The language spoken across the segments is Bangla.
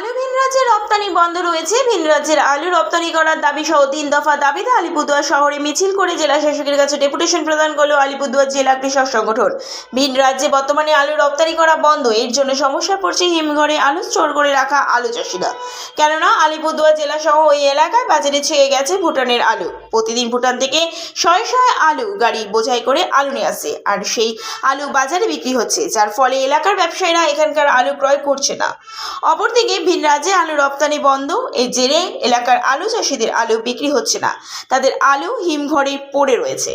আলু ভিন রাজ্যে রপ্তানি বন্ধ রয়েছে। ভিন রাজ্যের আলু রপ্তানি করার দাবি সহ তিন দফা দাবিতে আলিপুরদুয়ার শহরে মিছিল করে জেলা শাসকের কাছে ডেপুটেশন প্রদান করল আলিপুরদুয়ার জেলা কৃষক সংগঠন। ভিন রাজ্যে বর্তমানে আলু রপ্তানি করা বন্ধ। এর জন্য সমস্যা পড়ছে হিমঘরে আলু স্টোর করে রাখা আলু চাষিরা। কেননা, আলিপুরদুয়ার জেলা সহ ওই এলাকায় বাজারে ছেয়ে গেছে ভুটানের আলু। প্রতিদিন ভুটান থেকে শয়ে শয়ে আলু গাড়ি বোঝাই করে আলু নিয়ে আসে। আর সেই আলু বাজারে বিক্রি হচ্ছে, যার ফলে এলাকার ব্যবসায়ীরা এখানকার আলু ক্রয় করছে না। অপরদিকে, ভিন রাজ্যে আলু রপ্তানি বন্ধ। এর জেরে এলাকার আলু চাষিদের আলু বিক্রি হচ্ছে না। তাদের আলু হিমঘরে পড়ে রয়েছে।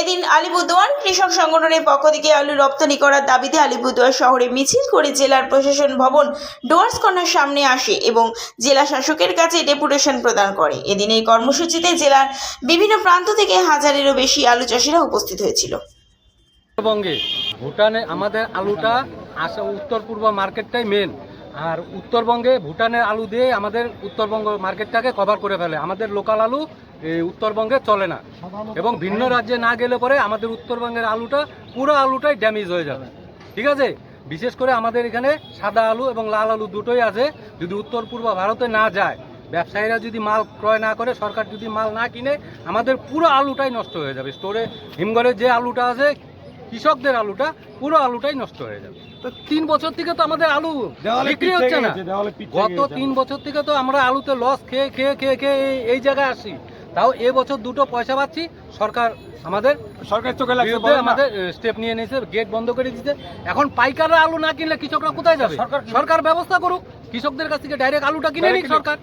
এদিন আলিপুরদুয়ার কৃষক সংগঠনের পক্ষ থেকে আলু রপ্তানি করার দাবিতে আলিপুরদুয়ার শহরে মিছিল করে জেলার প্রশাসন ভবন ডোয়ার্স কর্নার সামনে আসে এবং জেলা শাসকের কাছে ডেপুটেশন প্রদান করে। এদিন এই কর্মসূচিতে জেলার বিভিন্ন প্রান্ত থেকে হাজারেরও বেশি আলু চাষিরা উপস্থিত হয়েছিল। ভুটানে আমাদের আলুটা আসা উত্তর পূর্ব মার্কেটটাই মেন আর উত্তরবঙ্গে ভুটানের আলু দিয়ে আমাদের উত্তরবঙ্গ মার্কেটটাকে কভার করে ফেলে। আমাদের লোকাল আলু এই উত্তরবঙ্গে চলে না। এবং ভিন্ন রাজ্যে না গেলে পরে আমাদের উত্তরবঙ্গের আলুটা পুরো আলুটাই ড্যামেজ হয়ে যাবে। ঠিক আছে? বিশেষ করে আমাদের এখানে সাদা আলু এবং লাল আলু দুটোই আছে। যদি উত্তর পূর্ব ভারতে না যায় ব্যবসায়ীরা যদি মাল ক্রয় না করে সরকার যদি মাল না কিনে আমাদের পুরো আলুটাই নষ্ট হয়ে যাবে। স্টোরে হিমঘরে যে আলুটা আছে কৃষকদের আলুটা পুরো আলুটাই নষ্ট হয়ে যাবে। তো তিন বছর থেকে তো আমাদের আলু বিক্রি হচ্ছে না। গত তিন বছর থেকে তো আমরা আলুতে লস খেয়ে খেয়ে খেয়ে খেয়ে এই- জায়গায় আসি তাও এ বছর দুটো পয়সা পাচ্ছি সরকার আমাদের সরকারের চোখে লাগছে আমাদের স্টেপ নিয়ে নিয়েছে গেট বন্ধ করে দিয়েছে। এখন পাইকাররা আলু না কিনলে কৃষকরা কোথায় যাবে? সরকার ব্যবস্থা করুক কৃষকদের কাছ থেকে ডাইরেক্ট আলুটা কিনে নিক সরকার।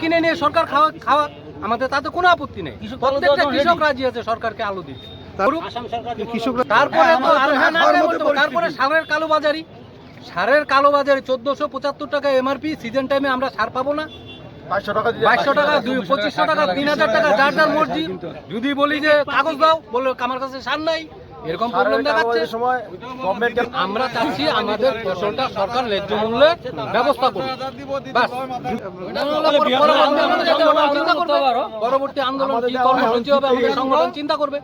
কিনে নিয়ে সরকার খাওয়া খাওয়া আমাদের তাতে কোনো আপত্তি নেই। প্রত্যেকটা কৃষক রাজি আছে সরকারকে আলু দিতে। তারপরে হ্যাঁ। তারপরে সারের কালোবাজারি। সারের কালোবাজারি চোদ্দশো পঁচাত্তর টাকা এমআরপি সিজন টাইমে আমরা সার পাবো না। বাইশশো টাকা পঁচিশশো টাকা তিন হাজার টাকা যার যার মর্জি। যদি বলি যে কাগজ দাও বলল আমার কাছে সার নাই। এরকম প্রবলেম দেখাচ্ছে। আমরা চাচ্ছি আমাদের ফসলটা সরকার ন্যায্য মূল্যে ব্যবস্থা করুন করবে। পরবর্তী আন্দোলন কর্মসূচি হবে আমাদের সংগঠন চিন্তা করবে?